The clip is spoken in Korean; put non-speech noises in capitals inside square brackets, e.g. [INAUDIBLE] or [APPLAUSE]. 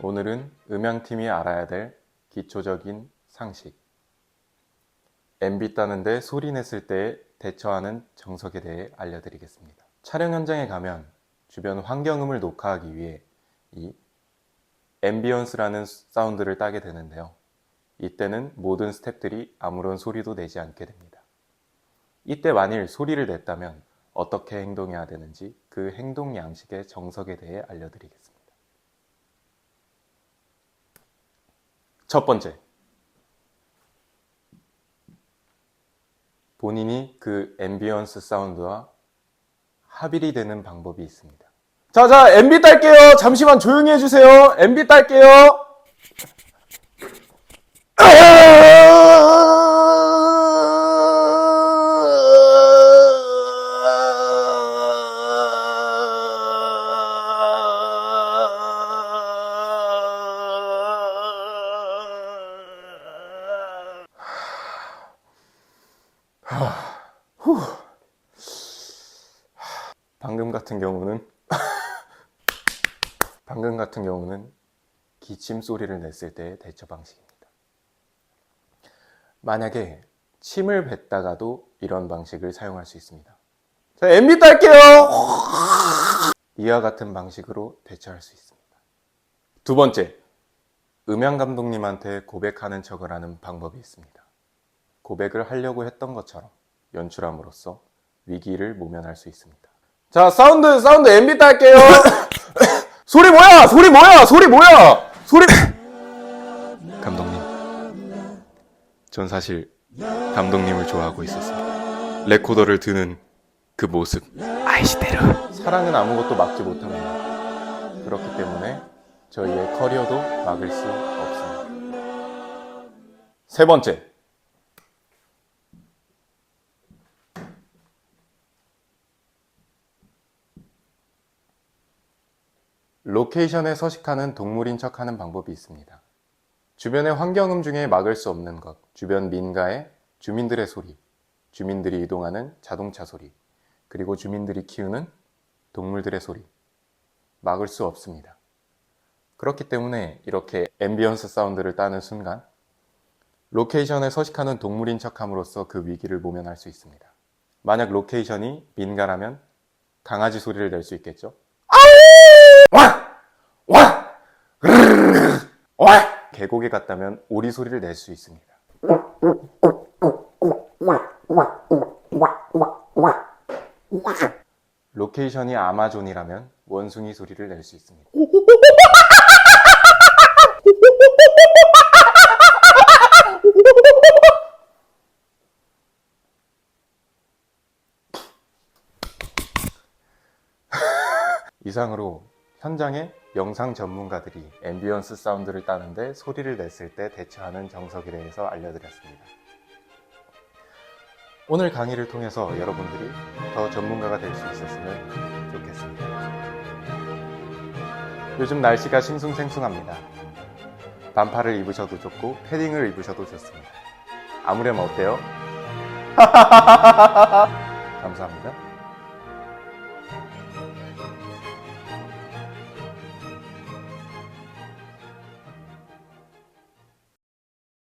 오늘은 음향팀이 알아야 될 기초적인 상식. MB 따는데 소리 냈을 때 대처하는 정석에 대해 알려드리겠습니다. 촬영 현장에 가면 주변 환경음을 녹화하기 위해 이 앰비언스라는 사운드를 따게 되는데요. 이때는 모든 스탭들이 아무런 소리도 내지 않게 됩니다. 이때 만일 소리를 냈다면 어떻게 행동해야 되는지 그 행동 양식의 정석에 대해 알려드리겠습니다. 첫 번째. 본인이 그 앰비언스 사운드와 합일이 되는 방법이 있습니다. 자, 자, MB 딸게요. 잠시만 조용히 해주세요. MB 딸게요. 방금 같은 경우는 [LAUGHS] 방금 같은 경우는 기침 소리를 냈을 때의 대처 방식입니다. 만약에 침을 뱉다가도 이런 방식을 사용할 수 있습니다. 자, MB 딸게요! 이와 같은 방식으로 대처할 수 있습니다. 두 번째, 음향 감독님한테 고백하는 척을 하는 방법이 있습니다. 고백을 하려고 했던 것처럼 연출함으로써 위기를 모면할 수 있습니다. 자, 사운드, 사운드 MB 딸게요! [COUGHS] 소리 뭐야! 소리 뭐야! 소리 뭐야! 소리! [COUGHS] 감독님. 전 사실 감독님을 좋아하고 있었습니다. 레코더를 드는 그 모습. 아이시대로. 사랑은 아무것도 막지 못합니다. 그렇기 때문에 저희의 커리어도 막을 수 없습니다. 세 번째. 로케이션에 서식하는 동물인 척 하는 방법이 있습니다. 주변의 환경음 중에 막을 수 없는 것, 주변 민가의 주민들의 소리, 주민들이 이동하는 자동차 소리, 그리고 주민들이 키우는 동물들의 소리, 막을 수 없습니다. 그렇기 때문에 이렇게 앰비언스 사운드를 따는 순간 로케이션에 서식하는 동물인 척함으로써 그 위기를 모면할 수 있습니다. 만약 로케이션이 민가라면 강아지 소리를 낼 수 있겠죠? 와! 와! 와! 계곡에 갔다면 오리 소리를 낼 수 있습니다. 로케이션이 아마존이라면 원숭이 소리를 낼 수 있습니다. [LAUGHS] 이상으로 현장의 영상 전문가들이 앰비언스 사운드를 따는데 소리를 냈을 때 대처하는 정석에 대해서 알려드렸습니다. 오늘 강의를 통해서 여러분들이 더 전문가가 될 수 있었으면 좋겠습니다. 요즘 날씨가 싱숭생숭합니다. 반팔을 입으셔도 좋고 패딩을 입으셔도 좋습니다. 아무렴 어때요? [LAUGHS] 감사합니다.